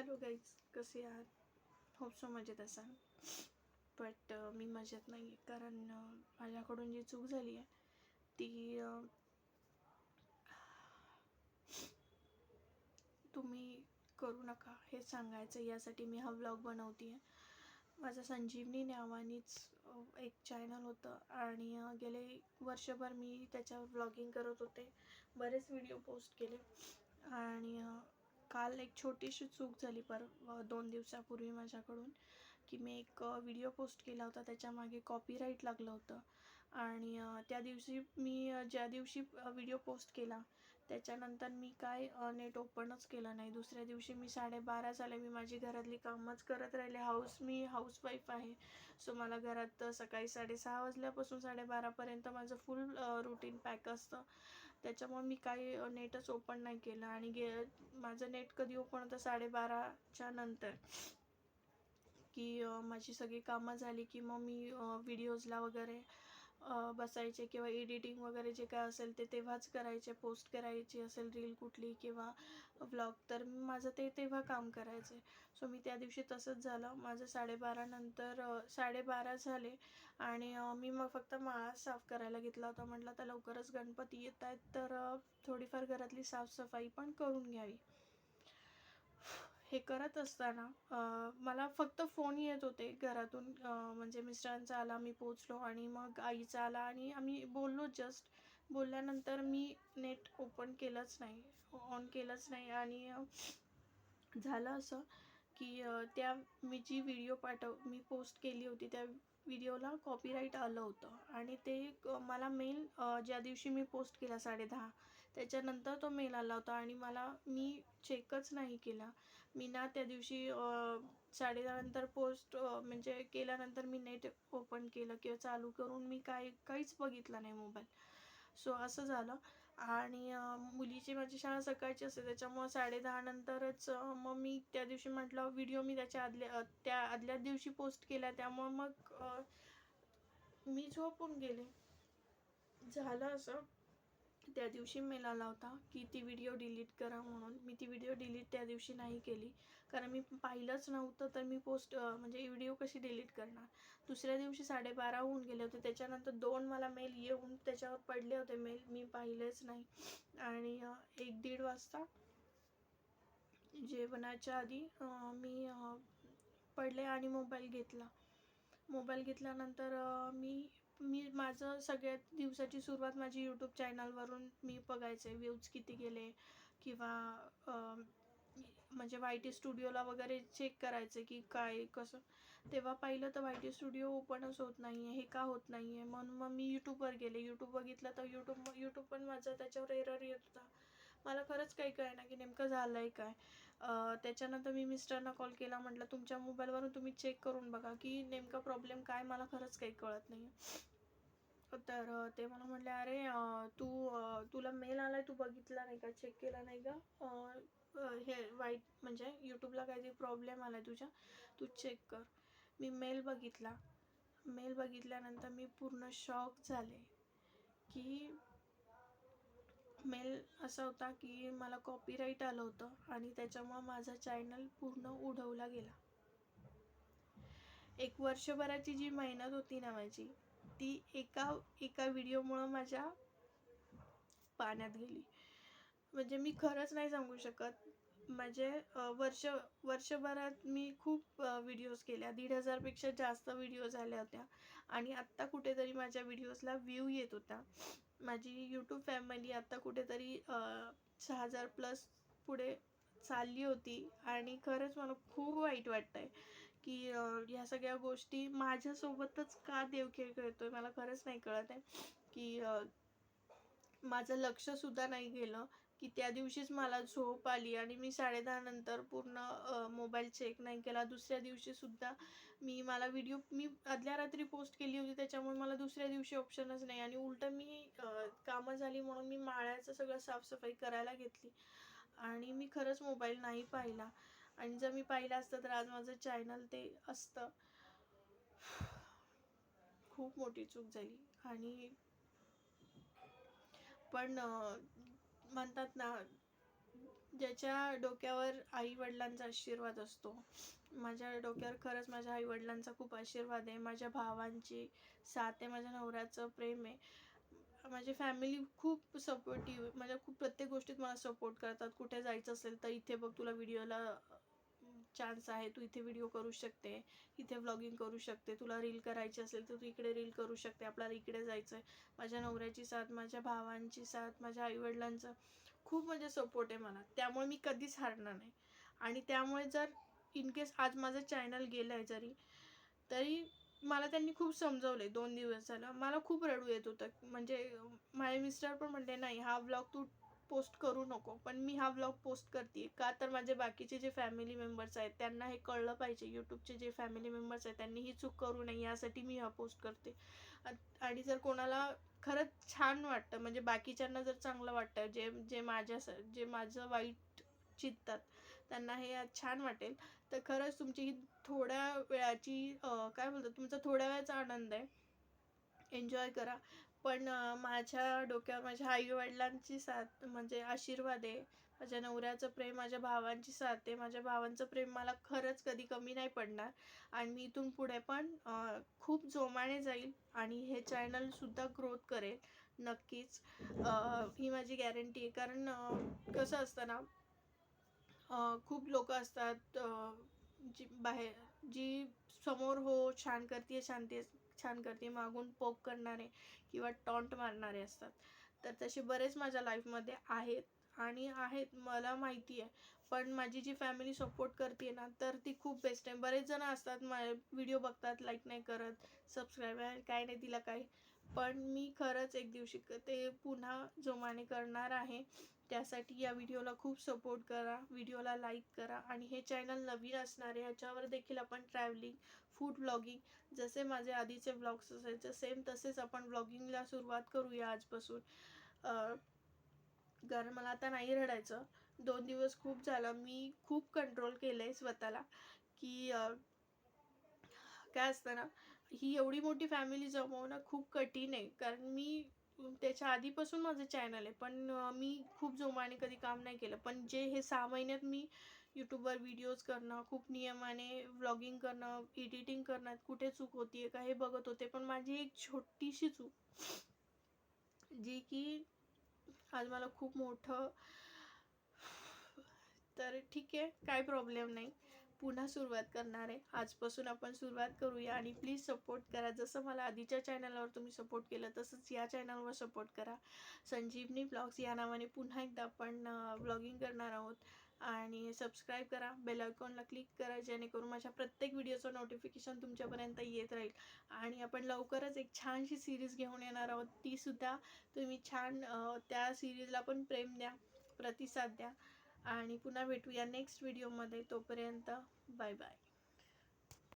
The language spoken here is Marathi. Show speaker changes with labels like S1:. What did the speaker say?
S1: हॅलो गाईज कसे आहात? होप सो मजेत असाल. बट मी मजेत नाही आहे कारण माझ्याकडून जी चूक झाली आहे ती तुम्ही करू नका. हे सांगायचं यासाठी मी हा व्लॉग बनवते आहे माझं संजीवनी नावानीच एक चॅनल होतं. आणि गेले वर्षभर मी त्याच्यावर व्लॉगिंग करत होते. बरेच व्हिडिओ पोस्ट केले. आणि काल एक छोटीशी चूक झाली पर दोन दिवसापूर्वी माझ्याकडून की मी एक व्हिडिओ पोस्ट केला होता त्याच्यामागे कॉपीराईट लागलं होतं. आणि त्या दिवशी मी ज्या दिवशी व्हिडिओ पोस्ट केला त्याच्यानंतर मी काय नेट ओपनच केलं नाही. दुसऱ्या दिवशी मी साडेबारा झाले मी माझी घरातली कामच करत राहिले. हाऊस मी हाऊसवाईफ आहे. सो मला घरात सकाळी साडेसहा वाजल्यापासून साडेबारापर्यंत माझं फुल रुटीन पॅक असतं. त्याच्यामुळे मी काही नेटच ओपन नाही केलं. आणि गे माझं नेट कधी ओपन होतं साडेबाराच्या नंतर. की माझी सगळी कामं झाली की मग मी व्हिडिओजला वगैरे बसायचे किंवा एडिटिंग वगैरे जे काय असेल ते तेव्हाच करायचे पोस्ट करायची असेल रील कुठली किंवा व्लॉग तर माझं ते तेव्हा काम करायचे. सो मी त्या दिवशी तसंच झालं. माझं साडेबारानंतर साडेबारा झाले आणि मी मग फक्त माळा साफ करायला घेतला होता. म्हटलं तर लवकरच गणपती येत आहेत तर थोडीफार घरातली साफसफाई पण करून घ्यावी. हे करत असताना मला फक्त फोन येत होते घरातून. म्हणजे मिस्टरांचा आला मी पोचलो आणि मग आईचा आला आणि आम्ही बोललो जस्ट बोलल्यानंतर मी नेट ओपन केलंच नाही ऑन केलंच नाही आणि झालं असं की त्या मी जी व्हिडिओ पाठव मी पोस्ट केली होती त्या व्हिडिओला कॉपीराईट आलं होतं. आणि ते मला मेल ज्या दिवशी मी पोस्ट केला साडे दहा त्याच्यानंतर तो मेल आला होता आणि मला मी चेकच नाही केला. मी ना त्या दिवशी साडे नंतर पोस्ट म्हणजे केल्यानंतर मी नेट ओपन केलं किंवा चालू करून मी काय काहीच बघितलं नाही मोबाईल सो असं झालं. आणि मुलीची माझी शाळा सकाळची असते त्याच्यामुळं साडे दहा नंतरच मग मी त्या दिवशी म्हटलं व्हिडिओ मी त्याच्या आदल्या त्या आदल्या दिवशी पोस्ट केला त्यामुळं मग मी झोपून गेले. झालं असं. त्या दिवशी मेल आला होता की ती व्हिडिओ डिलीट करा म्हणून. मी ती व्हिडिओ डिलीट त्या दिवशी नाही केली. कारण मी पाहिलंच नव्हतं तर मी पोस्ट म्हणजे व्हिडिओ कशी डिलीट करणार? दुसऱ्या दिवशी साडेबारा होऊन गेले होते. त्याच्यानंतर दोन मला मेल येऊन त्याच्यावर पडले होते मेल मी पाहिलेच नाही. आणि एक दीड वाजता जेवणाच्या आधी मी पडले आणि मोबाईल घेतला. मोबाईल घेतल्यानंतर मी माझं सगळ्यात दिवसाची सुरुवात माझी यूट्यूब चॅनलवरून मी बघायचे. व्ह्यूज किती गेले किंवा म्हणजे वाय टी स्टुडिओला वगैरे चेक करायचे की काय कसं. तेव्हा पाहिलं तर वाय टी स्टुडिओ ओपनच होत नाही आहे हे का होत नाही आहे म्हणून मग मी यूट्यूबवर गेले. यूट्यूब बघितलं तर यूट्यूब यूट्यूब पण माझं त्याच्यावर एरर येत होता. मला खरंच काही कळेना की नेमकं झालं आहे काय त्याच्यानंतर मी मिस्टरना कॉल केला. म्हटलं तुमच्या मोबाईलवरून तुम्ही चेक करून बघा की नेमका प्रॉब्लेम काय? मला खरंच काही कळत नाही तर ते मला म्हटले अरे तू तुला मेल आलाय तू बघितला नाही का? चेक केला नाही का? हे वाईट म्हणजे यूट्यूबला काहीतरी प्रॉब्लेम आलाय तुझ्या तू चेक कर. मी मेल बघितला. मेल बघितल्यानंतर मी पूर्ण शॉक झाले की मेल असा होता की मला कॉपीराईट आलं होतं आणि त्याच्यामुळं माझा चॅनल पूर्ण उडवला गेला. एक वर्षभराची जी मेहनत होती ना माझी ती एका एका व्हिडिओमुळं माझ्या पाण्यात गेली. म्हणजे मी खरंच नाही सांगू शकत. म्हणजे, माझे वर्ष वर्षभरात मी खूप व्हिडिओज केल्या. दीड हजारपेक्षा जास्त व्हिडिओ झाल्या होत्या. आणि आत्ता कुठेतरी माझ्या व्हिडिओजला व्ह्यू येत होता. माझी यूट्यूब फॅमिली आत्ता कुठेतरी सहा हजार प्लस पुढे चालली होती. आणि खरंच मला खूप वाईट वाटतंय. की ह्या सगळ्या गोष्टी माझ्यासोबतच का देवखेळ खेळतोय मला खरंच नाही कळत आहे. की माझं लक्षसुद्धा नाही गेलं की त्या दिवशीच मला झोप आली आणि मी साडेदहा नंतर पूर्ण मोबाईल चेक नाही केला. दुसऱ्या दिवशीसुद्धा मी मला व्हिडिओ मी आदल्या रात्री पोस्ट केली होती त्याच्यामुळे मला दुसऱ्या दिवशी ऑप्शनच नाही. आणि उलटं मी कामं झाली म्हणून मी माळ्याचं सगळं साफसफाई करायला घेतली आणि मी खरंच मोबाईल नाही पाहिला. आणि जर मी पाहिलं असतं तर आज माझं चॅनल ते असतं. खूप मोठी चूक झाली. आणि पण म्हणतात ना ज्याच्या डोक्यावर आई वडिलांचा आशीर्वाद असतो माझ्या डोक्यावर खरंच माझ्या आई वडिलांचा खूप आशीर्वाद आहे. माझ्या भावांची साथ आहे माझ्या नवऱ्याचं प्रेम आहे. माझी फॅमिली खूप सपोर्टिव्ह माझ्या खूप प्रत्येक गोष्टीत मला सपोर्ट करतात. कुठे जायचं असेल तर इथे बघ तुला व्हिडिओला चान्स आहे तू इथे व्हिडिओ करू शकते इथे व्लॉगिंग करू शकते तुला रील करायची असेल तर तू इकडे रील करू शकते आपल्याला इकडे जायचं आहे माझ्या नवऱ्याची साथ माझ्या भावांची साथ माझ्या आईवडिलांचं खूप म्हणजे सपोर्ट आहे मला. त्यामुळे मी कधीच हारणार नाही. आणि त्यामुळे जर इन केस आज माझं चॅनल गेलं आहे जरी तरी मला त्यांनी खूप समजवले दोन दिवस झालं मला खूप रडू येत होतं. म्हणजे माझे मिस्टर पण म्हणले नाही हा ब्लॉग तू पोस्ट करू नको. पण मी हा ब्लॉग पोस्ट करते का तर माझे बाकीचे जे फॅमिली मेंबर्स आहेत त्यांना हे कळलं पाहिजे. यूट्यूबचे जे फॅमिली मेंबर्स आहेत त्यांनी ही चूक करू नये यासाठी मी हा पोस्ट करते. आणि जर कोणाला खरंच छान वाटतं म्हणजे बाकीच्यांना जर चांगलं वाटतं जे जे माझ्या जे माझं वाईट चित्तात त्यांना हे छान वाटेल. तर खरंच तुमची ही थोड्या वेळाची काय बोलतात तुमचा थोड्या वेळाचा आनंद आहे. एन्जॉय करा. पण माझ्या डोक्यावर माझ्या आई वडिलांची साथ म्हणजे आशीर्वाद आहे. माझ्या नवऱ्याचं प्रेम माझ्या भावांची साथ आहे. माझ्या भावांचं प्रेम मला खरंच कधी कमी नाही पडणार. आणि मी इथून पुढे पण खूप जोमाने जाईल आणि हे चॅनलसुद्धा ग्रोथ करेल. नक्कीच. ही माझी गॅरंटी आहे. कारण कसं असतं ना खूप लोक असतात जी बाहेर जी समोर हो छान करते शांती छान करते मागून पोक करणारे किंवा टॉन्ट मारणारे असतात. तर तसे बरेच माझ्या लाईफमध्ये आहेत आणि आहेत मला माहिती आहे. पण माझी जी फॅमिली सपोर्ट करते ना तर ती खूप बेस्ट आहे. बरेच जण असतात माझे व्हिडिओ बघतात लाईक नाही करत सबस्क्राईब काय नाही तिला काय. पण मी खरंच एक दिवशी ते पुन्हा जोमाने करणार आहे. त्यासाठी या व्हिडिओला खूप सपोर्ट करा व्हिडिओला लाईक करा आणि हे चॅनल नवीन असणारे ह्याच्यावर देखील आपण ट्रॅव्हलिंग फूड ब्लॉगिंग जसे माझे आधीचे ब्लॉग्स असायचे सेम तसेच आपण ब्लॉगिंगला सुरुवात करूया आजपासून. कारण मला आता नाही रडायचं. दोन दिवस खूप झालं मी खूप कंट्रोल केलं आहे स्वतःला की काय असतं ना ही एवढी मोठी फॅमिली जमवणं खूप कठीण आहे. कारण मी त्याच्या आधीपासून माझं चॅनल आहे. पण मी खूप जोमाने कधी काम नाही केलं. पण जे हे सहा महिन्यात मी यूट्यूबवर व्हिडिओज करणं खूप नियमाने व्लॉगिंग करणं एडिटिंग करणं कुठे चूक होतीये का हे बघत होते. पण माझी एक छोटीशी चूक जी की आज मला खूप मोठं तर ठीक आहे काय प्रॉब्लेम नाही. पुन्हा सुरुवात करणार आहे. आजपासून आपण सुरुवात करूया आणि प्लीज सपोर्ट करा. जसं मला आधीच्या चॅनलवर तुम्ही सपोर्ट केलं तसंच या चॅनलवर सपोर्ट करा. संजीवनी ब्लॉग्स या नावाने पुन्हा एकदा आपण ब्लॉगिंग करणार आहोत. आणि सबस्क्राईब करा. बेल आयकॉनला क्लिक करा जेणेकरून माझ्या प्रत्येक व्हिडिओचं नोटिफिकेशन तुमच्यापर्यंत येत राहील. आणि आपण लवकरच एक छानशी सिरीज घेऊन येणार आहोत. तीसुद्धा तुम्ही छान त्या सिरीजला पण प्रेम द्या प्रतिसाद द्या. आणि पुन्हा भेटूया नेक्स्ट व्हिडिओमध्ये तोपर्यंत बाय बाय